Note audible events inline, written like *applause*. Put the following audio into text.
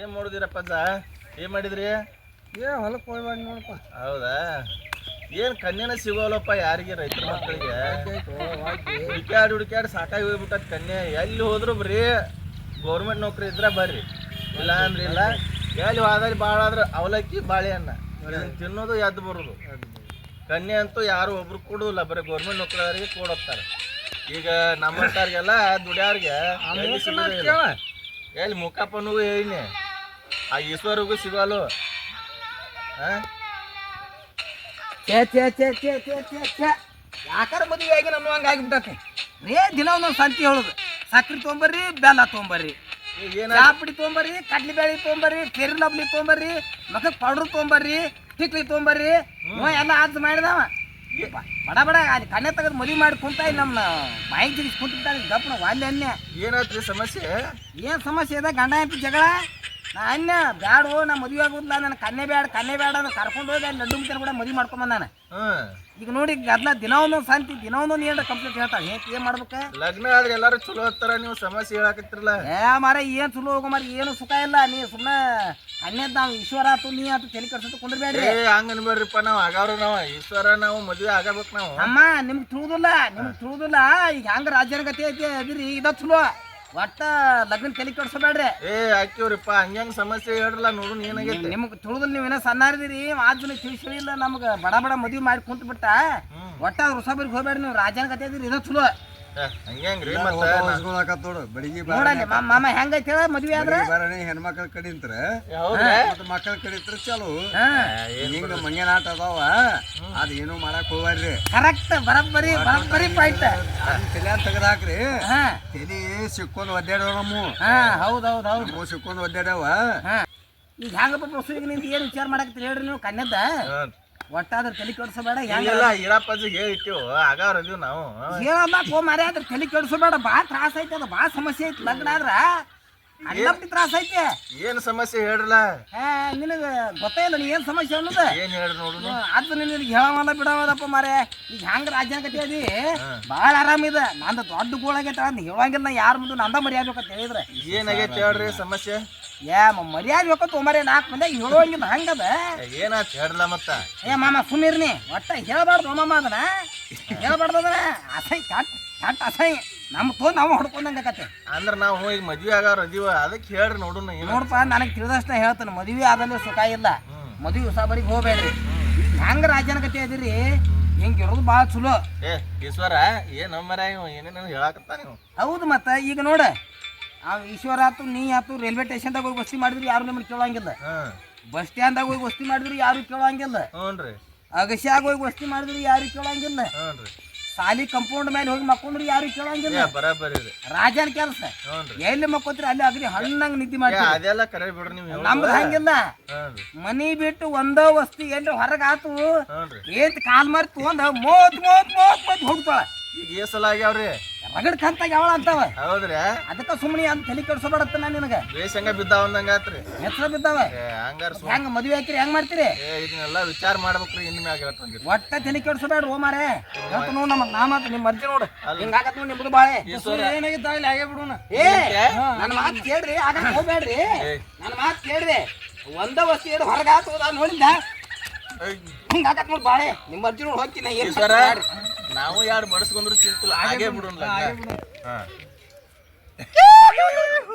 ಏನ್ ಮಾಡುದಿರಪ್ಪಜ್ಜ ಏನ್ ಮಾಡಿದ್ರಿ? ಏ ಹೊಲಕ್ಕೆ ಮಾಡಿ ನೋಡಪ್ಪ. ಹೌದಾ? ಏನ್ ಕನ್ಯೆನ ಸಿಗೋಲ್ಲಪ್ಪ ಯಾರಿಗೆ ರೈತರ ಮಕ್ಕಳಿಗೆ? ಹುಡುಕ್ಯಾಡಿ ಹುಡುಕ್ಯಾಡಿ ಸಾಕಾಗಿ ಹೋಗ್ಬಿಟ್ಟ ಕನ್ಯೆ. ಎಲ್ಲಿ ಹೋದ್ರು ಬರೀ ಗೌರ್ಮೆಂಟ್ ನೌಕರಿ ಇದ್ರ ಬರ್ರಿ. ಇಲ್ಲ ಅಂದ್ರೆ ಇಲ್ಲ. ಎಲ್ಲಿ ಹೋದಲ್ಲಿ ಭಾಳ ಆದ್ರೆ ಅವಲಕ್ಕಿ ಬಾಳೆಹಣ್ಣ. ಇದನ್ನ ತಿನ್ನೋದು ಎದ್ದು ಬರೋದು. ಕನ್ಯೆ ಅಂತೂ ಯಾರು ಒಬ್ರು ಕೊಡೋದಿಲ್ಲ. ಬರೀ ಗೌರ್ಮೆಂಟ್ ನೌಕರಿ ಕೊಡೋಗ್ತಾರೆ ಈಗ ನಮ್ಮಂತಾರಿಗೆಲ್ಲ ದುಡ್ಯಾರ್ಗೆ. ಎಲ್ಲಿ ಮುಖಪ್ಪನಿಗೂ ಹೇಳಿನಿ. ಆ ಈಶ್ವರಿಗೂ ಸಿಗಲು ಯಾಕಾರ ಮದುವೆ ಆಗಿ ನಮ್ಮ ಹಂಗೆ ಆಗಿಬಿಟ್ಟತಿ? ರೇ ದಿನ ಒಂದೊಂದು ಸಂತಿ ಹೇಳುದು. ಸಕ್ರೆ ತೊಂಬರ್ರಿ ಬೆಲ್ಲ ತೊಂಬರ್ರಿ ಚಾಪುಡಿ ಪುಡಿ ಕಡ್ಲಿ ಬೇಳೆ ತೊಗೊಂಬರ್ರಿ ಕೆರೆ ಲಬ್ಲಿ ತೊಂಬರ್ರಿ ಮಕ್ಕಳ ಪೌಡ್ರ್ ತೊಂಬರ್ರಿ ಟಿಕ್ಲಿ ತೊಂಬರ್ರಿ ಎಲ್ಲ ಆದ್ ಮಾಡಿದವ. ಬಡ ಬಡ ಅಲ್ಲಿ ಕಣ್ಣೆ ತೆಗೆದು ಮದುವೆ ಮಾಡಿ ಕುಂತ ನಮ್ಮ ಜಿಗಿಸಿ ಕುಂತಿದ್ದಾನೆ ಗಪ್ಪನ ವಾಲ್ಯ ಏನಾಯ್ತು ಸಮಸ್ಯೆ? ಏನು ಸಮಸ್ಯೆ ಇದೆ? ಗಂಡ ಹೆಂಡತಿ ಜಗಳ? ನಾ ಅನ್ಯ ಬ್ಯಾಡು ನಾ ಮದುವೆ ಆಗುದಿಲ್ಲ ನನ್ನ ಕನ್ನೆ ಬ್ಯಾಡ ಕನ್ನೆ ಬ್ಯಾಡ ಅಂತ ಕರ್ಕೊಂಡು ಹೋಗಿ ಅಲ್ಲಿ ಲಡ್ಡು ಮುಖ್ಯನ ಕೂಡ ಮದುವೆ ಮಾಡ್ಕೊಂಬಂದ ನಾನು ಈಗ ನೋಡಿ ಗದ್ಲ ದಿನ ಒಂದೊಂದು ಶಾಂತಿ ದಿನ ಒಂದೊಂದು ಏನಾರ ಕಂಪ್ಲೀಟ್ ಹೇಳ್ತಾಳೆ. ಏನ್ ಏನ್ ಮಾಡ್ಬೇಕ? ಲಗ್ನ ಆದ್ರೆ ಎಲ್ಲಾರು ಚಲೋ ಹತ್ತಾರ ನೀವು ಸಮಸ್ಯೆ ಹೇಳಾಕತ್ತಿರಲ್ಲ. ಏ ಮಾರ ಏನ್ ಚಲೋ ಹೋಗೋ ಮಾರಿ ಏನು ಸುಖ ಇಲ್ಲ. ನೀ ಸುಮ್ಮನೆ ಅನ್ಯದ ನಾವು ಈಶ್ವರ ಆತು ನೀ ಆತು ತಲೆ ಕರ್ಸುತ್ತ ಕುಂದ್ರಬೇಡ್ರಿ. ಹಂಗ ಅನ್ಬೇಡ್ರಿಪ್ಪ ನಾವ್ ಆಗವ್ರು ನಾವು ಈಶ್ವರ ನಾವು ಮದ್ವೆ ಆಗಬೇಕು ನಾವು. ಅಮ್ಮ ನಿಮ್ಗೆ ತಿಳಿದಿಲ್ಲ ನಿಮ್ಗೆ ತಿಳಿದಿಲ್ಲ. ಈಗ ಹಂಗ ರಾಜ್ಯನ ಗತಿ ಐತಿ ಅದಿರಿ ಇದ ಚಲೋ. ಒಟ್ಟ ಲಗ್ನ ತಲೆ ಕೆಡ್ಸಬೇಡ್ರಿ ಏ ಹಾಕಿವ್ರಿಪ್ಪ ಹಂಗ್ಯಾಂಗ ಸಮಸ್ಯೆ ಹೇಳ್ರಲ್ಲ ನೋಡು ಏನಾಗೈತಿ ನಿಮ್ಗೆ ತಿಳಿದಿಲ್ಲ ನೀವೇನ ಸಣ್ಣಾರಿದಿರಿ ಆದ್ಮೇಲೆ ತಿಳಿಸಿಲ್ಲ ನಮ್ಗೆ ಬಡ ಬಡ ಮದುವೆ ಮಾಡಿ ಕುಂತ ಬಿಟ್ಟ ಹ್ಮ್. ಒಟ್ಟ ಹೊಸಬರಿಗೆ ಹೋಗ್ಬೇಡ್ರಿ ನೀವು ರಾಜನ ಕತೆ ಇದ್ರಿ ಇದು ಚಲೋ. ಹಂಗ್ಯಾಂಗ್ರಿ ಮತ್ತ ಹೊಸ್ಕೊಳಕತ್ ನೋಡು. ಬೆಳಿಗ್ಗೆ ನೋಡಲ್ಲಿ ಮಾಮ ಮಾಮ ಹೆಂಗೈತಿ ಹೇಳ ಮದ್ವೆ ಆದ್ರ? ಬಾರಣಿ ಹೆಣ್ಮಕ್ಳ ಕಡಿಂತ್ರ ಮಕ್ಕಳ ಕಡಿತ್ರ ಚಲೋ. ಹಿಂಗ ಮಂಗ್ಯಾನ ಆಟ ಅದಾವ. ಅದ ಏನು ಮಾಡಕ್ ಹೋಗ್ರಿ ಕರೆಕ್ಟ್ ಬರಬ್ಬರಿ ಬರಬ್ಬರಿ ಪಾಯಿಂಟ್ ತಲೆ ತೆಗೆದು ಹಾಕ್ರಿ ಹಾ. ತಲಿ ಸಿಕ್ಕೊಂಡ್ ಒದ್ದಾಡ್ಯಾವ ನಮ್ಮ. ಹಾ ಹೌದ್ ಹೌದ್ ಹೌದ್. ಸಿಕ್ಕೊಂಡ್ ಒದ್ದಾಡ್ಯಾವ. ಈಗ ಹೆಂಗಪ್ಪ ಈಗ ನಿಂತ ಏನು ವಿಚಾರ ಮಾಡಕತ್ತೀರಿ ಹೇಳ್ರಿ ನೀವು ಕನ್ಯದ ಒಟ್ಟಾದ್ರೆ ತಲೆ ಕೆಡಿಸಬೇಡ ಹೆಂಗ ಈಗೆಲ್ಲ ಈರಪ್ಪಜ್ಜಿ ಹೇಳಿಟ್ಟಿವು ಆಗವ್ರ ಇದೀವಿ ನಾವು. ಓ ಮರೆ ಅದ್ರ ತಲೆ ಕೆಡಿಸಬೇಡ ಭಾಳ ತ್ರಾಸ ಐತೆ ಅದು ಭಾಳ ಸಮಸ್ಯೆ ಐತಿ ಲಗ್ನ ಆದ್ರ. ಅಲ್ಲಪ್ಪ ತ್ರಾಸ ಐತೆ. ಏನು ಸಮಸ್ಯೆ ಹೇಳ್ರಲ್ಲ? ನಿನಗೆ ಗೊತ್ತೇ ಇಲ್ಲ ನೀ ಏನು ಸಮಸ್ಯೆ ಅನ್ನೋದು? ಏನು ಹೇಳ್ರಿ ನೋಡು ಅದು ನಿನಗೆ ಹೇಳವಲ್ಲ ಬಿಡವಲ್ಲಪ್ಪ ಮಾರೆ ಈಗ ಹೆಂಗೆ ರಾಜ್ಯ ಕಟ್ಟಿ ಅದಿ ಭಾಳ ಆರಾಮಿದೆ ನಂದು ದೊಡ್ಡ ಗೋಳಾಗೈತೆ ಅಂತ ಹೇಳಂಗಿಲ್ಲ ಯಾರ ಮುಂದೆ ನಂದ ಮರ್ಯಾದಬೇಕಂತ ಹೇಳಿದ್ರೆ. ಏನಾಗೈತೆ ಹೇಳ್ರಿ ಸಮಸ್ಯೆ? ಏ ಮರ್ಯಾದೆ ಬೇಕಂತ ಒಮ್ಮರೆ ನಾಲ್ಕು ಮಂದಿ ಹೇಳುವಂಗಿಲ್ಲ ಹಂಗದ ಏನಾಯ್ತು ಹೇಳ್ರಲ್ಲ ಮತ್ತ? ಏ ಮಾಮ ಸುಮ್ಮಿರ್ನಿ ಒಟ್ಟ ಹೇಳ್ಬಾರ್ದು ಮಾಮ ಅದನ್ನ. ಹೇಳ್ಬಾರ್ದು ಅದನ್ನ. ಅಸಹ್ಯ ಕೆಟ್ಟ ಕೆಟ್ಟ ಅಸಹ್ಯ. ನಮ್ಮ ತೋ ನಾವು ಹೊಡ್ಕೊಂಡಂಗಕತೆ ಅಂದ್ರೆ ನಾವು ಈಗ ಮದ್ವೆ ಆಗೋರು ಅದೀವ. ಅದಕ್ಕೆ ಹೇಳ್ರಿ ನೋಡೋಣ ನೋಡಪ್ಪ ನನಗೆ ತಿಳಿದಷ್ಟು ಹೇಳ್ತಾನೆ. ಮದುವೆ ಆದಲ್ಲಿ ಸುಖ ಇಲ್ಲ. ಮದುವೆ ಹೊಸಬರಿಗೆ ಹೋಗ್ಬೇಡ್ರಿ. ಹೆಂಗ ಕತೆ ಅದಿರಿ? ಹಿಂಗೆ ಇರೋದು ಭಾಳ ಚಲೋ. ಏ ಈಶ್ವರ ಏನು ಮರ ಹೇಳಕತ್ತ ಹೇಳಾಕತ್ತ ನೀವು ಹೌದು ಮತ್ತೆ ಈಗ ನೋಡ. ಆ ಈಶ್ವರ ಆತು ನೀ ಆತು ರೈಲ್ವೆ ಸ್ಟೇಷನ್ದಾಗ ಹೋಗಿ ವಸ್ತಿ ಮಾಡಿದ್ರಿ ಯಾರು ನಿಮ್ಗೆ ಕೇಳಂಗಿಲ್ಲ. ಬಸ್ ಸ್ಟ್ಯಾಂಡ್ದಾಗ ಹೋಗಿ ವಸ್ತಿ ಮಾಡಿದ್ರಿ ಯಾರು ಕೇಳಂಗಿಲ್ಲ. ಹ್ಞೂನ್ರಿ ಅಗಸ್ಯಾಗ ಹೋಗಿ ವಸ್ತಿ ಮಾಡಿದ್ರಿ ಯಾರು ಕೇಳಂಗಿಲ್ಲ. ಹ್ಞೂನ್ರಿ ಸಾಲಿ ಕಂಪೌಂಡ್ ಮೇಲೆ ಹೋಗಿ ಮಕ್ಕೊಂಡ್ರಿ ಯಾರು ಕೇಳಂಗಿಲ್ಲ. ಬರಾಬರಿ ರಾಜನ ಕೆಲಸ. ಎಲ್ಲಿ ಮಕ್ಕೋತ್ರಿ ಅಲ್ಲಿ ಅಗ್ರಿ ಹಣ್ಣಂಗ್ ನಿದ್ದೆ ಮಾಡಿ ಮಾಡ್ತೀವಿ ಅದೆಲ್ಲ ಕರೆ ಬಿಡ್ರಿ ನೀವು ಹೇಳೋದು. ನಮ್ದು ಹಂಗಿಲ್ಲ. ಮನಿ ಬಿಟ್ಟು ಒಂದೋ ವಸ್ತಿ ಎಲ್ಲಿ ಹೊರಗೆ ಆತು. ಏತ್ ಕಾಲ್ ಮಾರಿ ತಗೊಂಡ್ ಮೋತ್ ಮೋತ್ ಮೋತ್ ಮೋತ್ ಹೋಗ್ತಾಳ. ಈಗ ಏ ಸಲ ಆಗ್ಯಾವ್ರಿ. ರಗಡ್ ಕಂತಾಗ ಯಾವಳ ಅಂತಾವ? ಹೌದ್ರಿ. ಅದಕ್ಕ ಸುಮ್ಮನೆ ಅಂತ ತಲೆ ಕೆಡ್ಸೋಬೇಡತ್ತ ನಾ ನಿನಗ? ಬೇಸ್ ಹಂಗ ಬಿದ್ದಾವ ಅಂದಂಗ ಆತ್ರಿ. ಹೆಸರು ಬಿದ್ದಾವ? ಹಂಗಾರ ಹೆಂಗ ಮದುವೆ ಹಾಕಿರಿ ಹೆಂಗ್ ಮಾಡ್ತೀರಿ? ಇದನ್ನೆಲ್ಲ ವಿಚಾರ ಮಾಡ್ಬೇಕ್ರಿ ಇನ್ ಮ್ಯಾಗ ಒಟ್ಟ ತಲೆ ಕೆಡ್ಸೋಬೇಡ ಓ ಮಾರೇ. ಹೇಳ್ತ ನೋಡ್ ನಮ್ಮ ನಾ ಮಾತು ನಿಮ್ಮ ಮರ್ಜಿ ನೋಡು. ಹಿಂಗಾಗತ್ ನೋಡಿ ನಿಮ್ದು ಬಾಳೆ. ಏನಾಗಿದ್ದ ಇಲ್ಲಿ ಹಾಗೆ ಬಿಡೋಣ *coughs* ಏ ನನ್ನ ಮಾತು ಕೇಳ್ರಿ ಆಗ ಹೋಗ್ಬೇಡ್ರಿ. ನನ್ನ ಮಾತು ಕೇಳ್ರಿ. ಒಂದ ವಸ್ತು ಏನು ಹೊರಗಾತ ನೋಡಿದ್ದ ಹಿಂಗಾಗತ್ ನೋಡಿ ಬಾಳೆ. ನಿಮ್ಮ ಮರ್ಜಿ ನೋಡಿ ಹೋಗ್ತೀನಿ? ನಾವು ಯಾರು ಬಡಿಸ್ಕೊಂಡ್ರು ಚಿಂತಿಲ್ಲ ಹಾಗೆ ಬಿಡೋಣ *laughs*